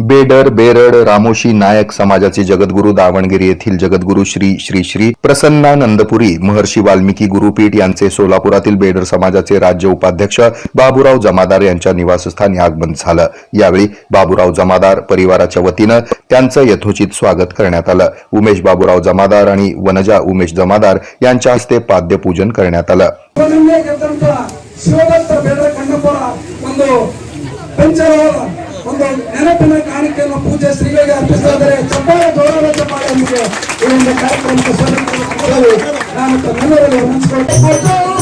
बेडर बेरड रामोशी नायक समाजाचे जगद्गुरू दावणगिरी येथील जगद्गुरू श्री श्री श्री प्रसन्नानंदपुरी महर्षी वाल्मिकी गुरुपीठ यांचे सोलापुरातील बेडर समाजाचे राज्य उपाध्यक्ष बाबुराव जमादार यांच्या निवासस्थानी आगमन झालं. यावेळी बाबुराव जमादार परिवाराच्या वतीनं त्यांचं यथोचित स्वागत करण्यात आलं. उमेश बाबुराव जमादार आणि वनजा उमेश जमादार यांच्या हस्ते पाद्यपूजन करण्यात आलं. ಒಂದು ನೆನಪಿನ ಕಾಣಿಕೆಯನ್ನು ಪೂಜೆ ಶ್ರೀಗಳಿಗೆ ಅರ್ಪಿಸ್ತಾ ಇದ್ದಾರೆ ಚಪ್ಪಾಳೆ ಜೋರಾದ ಚಪ್ಪಾಳೆ ನಿಮಗೆ ಈ ಒಂದು ಕಾರ್ಯಕ್ರಮಕ್ಕೆ ಸ್ವಾಗತ ನಾನು ತಮ್ಮೆಲ್ಲರಲ್ಲಿ ರಾಜನಳ್ಳಿ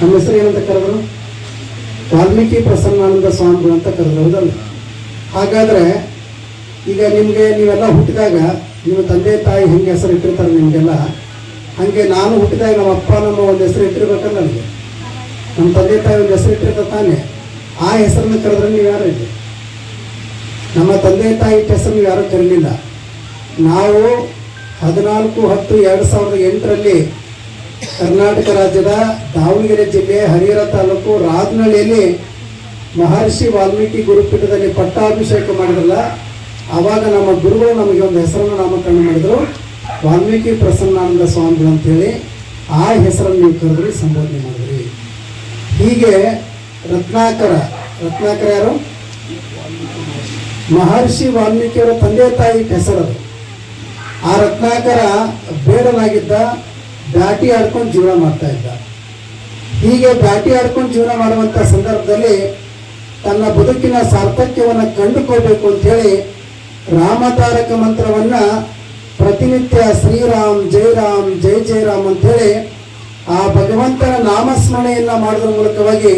ನಮ್ಮ ಹೆಸರು ಏನಂತ ಕರೆದ್ರು? ವಾಲ್ಮೀಕಿ ಪ್ರಸನ್ನಾನಂದ ಸ್ವಾಮಿಗಳು ಅಂತ ಕರೆದ್ರು, ಹೌದಲ್ಲ? ಹಾಗಾದ್ರೆ ಈಗ ನಿಮಗೆ ನೀವೆಲ್ಲ ಹುಟ್ಟಿದಾಗ ನಿಮ್ಮ ತಂದೆ ತಾಯಿ ಹೆಂಗೆ ಹೆಸರು ಇಟ್ಟಿರ್ತಾರೆ ನಿಮಗೆಲ್ಲ? ಹಾಗೆ ನಾನು ಹುಟ್ಟಿದಾಗ ನಮ್ಮ ಅಪ್ಪ, ನಮ್ಮ ಒಂದು ಹೆಸರು ಇಟ್ಟಿರ್ಬೇಕಲ್ಲ ನನಗೆ ನಮ್ಮ ತಂದೆ ತಾಯಿ ಒಂದು ಹೆಸರು ಇಟ್ಟಿರ್ತಾರೆ ತಾನೇ. ಆ ಹೆಸರನ್ನು ಕರೆದ್ರೆ ನೀವು ಯಾರು ಇಲ್ಲಿ? ನಮ್ಮ ತಂದೆ ತಾಯಿ ಇಟ್ಟ ಹೆಸರು ಯಾರೂ ಕರೀಲಿಲ್ಲ? ನಾವು ಹದಿನಾಲ್ಕು ಹತ್ತು ಎರಡು ಸಾವಿರದ ಎಂಟರಲ್ಲಿ ಕರ್ನಾಟಕ ರಾಜ್ಯದ ದಾವಣಗೆರೆ ಜಿಲ್ಲೆ ಹರಿಹರ ತಾಲೂಕು ರಾಜನಹಳ್ಳಿಯಲ್ಲಿ ಮಹರ್ಷಿ ವಾಲ್ಮೀಕಿ ಗುರುಪೀಠದಲ್ಲಿ ಪಟ್ಟಾಭಿಷೇಕ ಮಾಡಿದ್ರಲ್ಲ, ಆವಾಗ ನಮ್ಮ ಗುರುಗಳು ನಮಗೆ ಒಂದು ಹೆಸರನ್ನು ನಾಮಕರಣ ಮಾಡಿದರು. ವಾಲ್ಮೀಕಿ ಪ್ರಸನ್ನಾನಂದ ಸ್ವಾಮಿಗಳು ಅಂತೇಳಿ ಆ ಹೆಸರನ್ನು ನೀವು ಕರೆದ್ರಿ, ಸಂಬೋಧನೆ ಮಾಡಿದ್ರಿ. ಹೀಗೆ ರತ್ನಾಕರ ರತ್ನಾಕರ ಯಾರು? ಮಹರ್ಷಿ ವಾಲ್ಮೀಕಿಯವರ ತಂದೆ ತಾಯಿ ಹೆಸರು ಆ ರತ್ನಾಕರ ಬೇಡನಾಗಿದ್ದ ಬ್ಯಾಟಿ ಆಡ್ಕೊಂಡು ಜೀವನ ಮಾಡ್ತಾ ಇದ್ದ. ಹೀಗೆ ಬ್ಯಾಟಿ ಆಡ್ಕೊಂಡು ಜೀವನ ಮಾಡುವಂಥ ಸಂದರ್ಭದಲ್ಲಿ ತನ್ನ ಬದುಕಿನ ಸಾರ್ಥಕ್ಯವನ್ನು ಕಂಡುಕೋಬೇಕು ಅಂತೇಳಿ ರಾಮತಾರಕ ಮಂತ್ರವನ್ನ ಪ್ರತಿನಿತ್ಯ ಶ್ರೀರಾಮ್, ಜೈರಾಮ್, ಜೈ ಜೈರಾಮ್ ಅಂತೇಳಿ ಆ ಭಗವಂತನ ನಾಮಸ್ಮರಣೆಯನ್ನು ಮಾಡೋದ್ರ ಮೂಲಕವಾಗಿ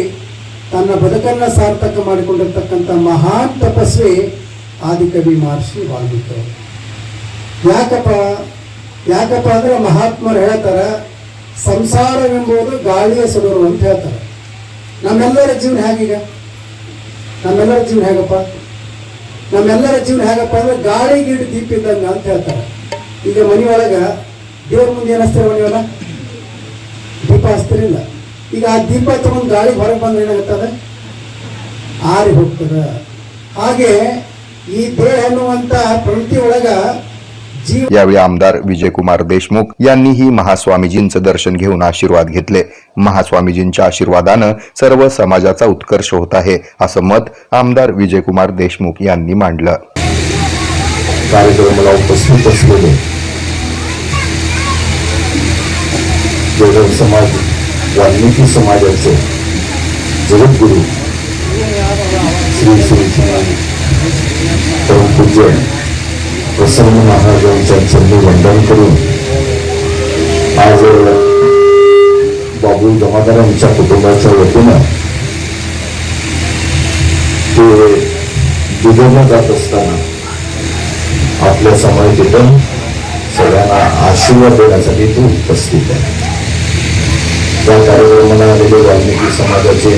ತನ್ನ ಬದುಕನ್ನ ಸಾರ್ಥಕ ಮಾಡಿಕೊಂಡಿರ್ತಕ್ಕಂಥ ಮಹಾನ್ ತಪಸ್ವಿ ಆದಿಕವಿ ಮಹರ್ಷಿ ವಾಲ್ಮೀಕಿ ಯಾಕಪ್ಪ? ಯಾಕಪ್ಪ ಅಂದ್ರೆ ಮಹಾತ್ಮರು ಹೇಳ್ತಾರೆ ಸಂಸಾರವೆಂಬುದು ಗಾಳಿಯ ಸುಡರು ಅಂತ ಹೇಳ್ತಾರೆ. ನಮ್ಮೆಲ್ಲರ ಜೀವನ ಹೇಗೀಗ? ನಮ್ಮೆಲ್ಲರ ಜೀವನ ಹೇಗಪ್ಪ? ನಮ್ಮೆಲ್ಲರ ಜೀವನ ಹೇಗಪ್ಪ ಅಂದ್ರೆ ಗಾಳಿ ಗಿಡ ದೀಪ ಇದ್ದಂಗ ಅಂತ ಹೇಳ್ತಾರೆ. ಈಗ ಮನೆಯೊಳಗ ದೇವ್ರ ಮುಂದೆ ಏನಿಸ್ತಾರೆ ಮನೆಯೊಳ ದೀಪ ಹಚ್ತಿರಿಲ್ಲ ಈಗ ಆ ದೀಪ ತಗೊಂಡು ಗಾಳಿ ಹೊರಗೆ ಬಂದ್ರೆ ಏನಾಗುತ್ತದೆ? ಆರಿ ಹೋಗ್ತದೆ. ಹಾಗೆ ಈ ದೇಹ ಅನ್ನುವಂಥ ಪ್ರವೃತ್ತಿ ಒಳಗ यावेळी आमदार विजयकुमार देशमुख यांनीही महास्वामीजींचं दर्शन घेऊन आशीर्वाद घेतले. महास्वामीजींच्या आशीर्वादानं सर्व समाजाचा उत्कर्ष होत आहे असं मत आमदार विजयकुमार देशमुख यांनी मांडलं. कार्यक्रमाला उपस्थित असलेले समाज वाल्मिकी समाजाचे जगद्गुरू श्री श्री श्री परमपूज्य प्रसन्न महाराजांच्या चरणी वंदन करून आज बाबू जमादार यांच्या कुटुंबाच्या वतीनं ते दुधवला जात असताना आपल्या समाज समाजातून सगळ्यांना आशीर्वाद देण्यासाठी तो उपस्थित आहे. त्या कार्यक्रमाला आलेले वाल्मिकी समाजाचे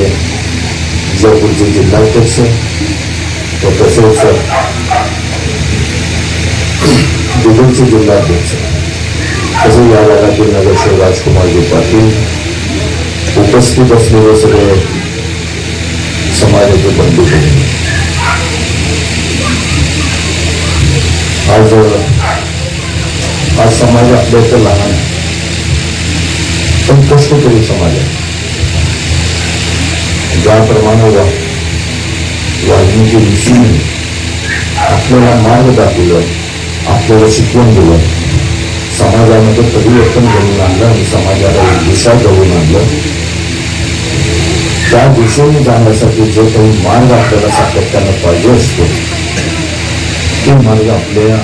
विजापूरचे जिल्हाध्यक्ष तसेच तसेच दुबईचे जिल्हाध्यक्ष तसेच या भागातील नगरसेवक उपस्थित असलेले सगळे समाजाचे बंधू. आज आज समाज आपल्या इथं लहान पण कष्टकरी समाज आहे ज्याप्रमाणे वाल्मिकी ऋषीने आपल्याला मार्ग दाखवलं आपल्याला शिकवून दिलं समाजामध्ये परिवर्तन घडवून आणलं आणि समाजाला एक दिशा घडवून आणलं? त्या दिशेने जाण्यासाठी जो काही मार्ग आपल्याला सातत्यानं पाहिजे असतो ते मार्ग आपल्या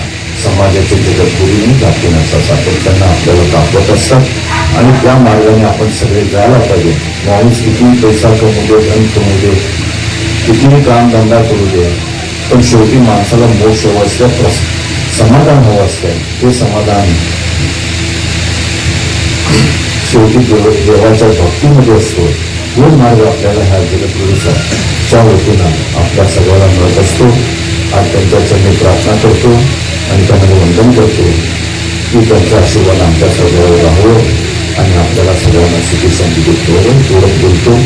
समाजाचे जगद्गुरूंनी दाखवण्याचा सातत्यानं आपल्याला दाखवत असतात. आणि त्या मार्गाने आपण सगळे जायला पाहिजे. माणूस कितीही पैसा कमू दे धन कमू दे कितीही काम धंदा करू दे पण शेवटी माणसाला मोक्ष हवं प्रस- समाधान हवं असतं. ते समाधान शेवटी देव देवाच्या भक्तीमध्ये असतो. हे मार्ग आपल्याला ह्या जगद्गुरूचा च्या वतीनं आपल्या सगळ्याला मिळत असतो. आणि त्यांच्या चरणी प्रार्थना करतो आणि त्यांना वंदन करतो. की त्यांचा आशीर्वाद आमच्या सगळ्यावर राहावं आणि आपल्याला सगळ्यांना सुखी संधी देतो पूरक बोलतो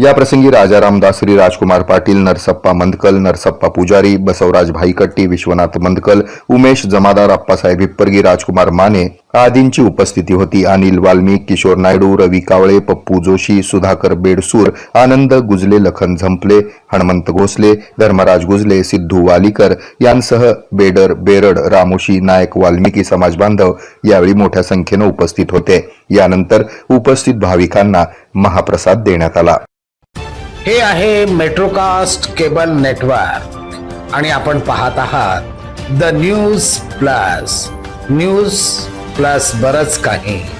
या प्रसंगी राजाराम दासरी राजकुमार पाटील नरसप्पा मंदकल नरसप्पा पुजारी बसवराज भाईकट्टी विश्वनाथ मंदकल उमेश जमादार अप्पासाहेब हिप्परगी राजकुमार माने आदींची उपस्थिती होती. अनिल वाल्मिक किशोर नायडू रवी कावळे पप्पू जोशी सुधाकर बेडसूर आनंद गुजले लखन झंपले हनुमंत घोसले धर्मराज गुजले सिद्धू वालीकर यांसह बेडर बेरड रामोशी नायक वाल्मिकी समाज बांधव यावेळी मोठ्या संख्येनं उपस्थित होते. यानंतर उपस्थित भाविकांना महाप्रसाद देण्यात आला. हे आहे मेट्रोकास्ट केबल नेटवर्क आणि आपण पाहत आहात the News Plus. News Plus बरंच काही.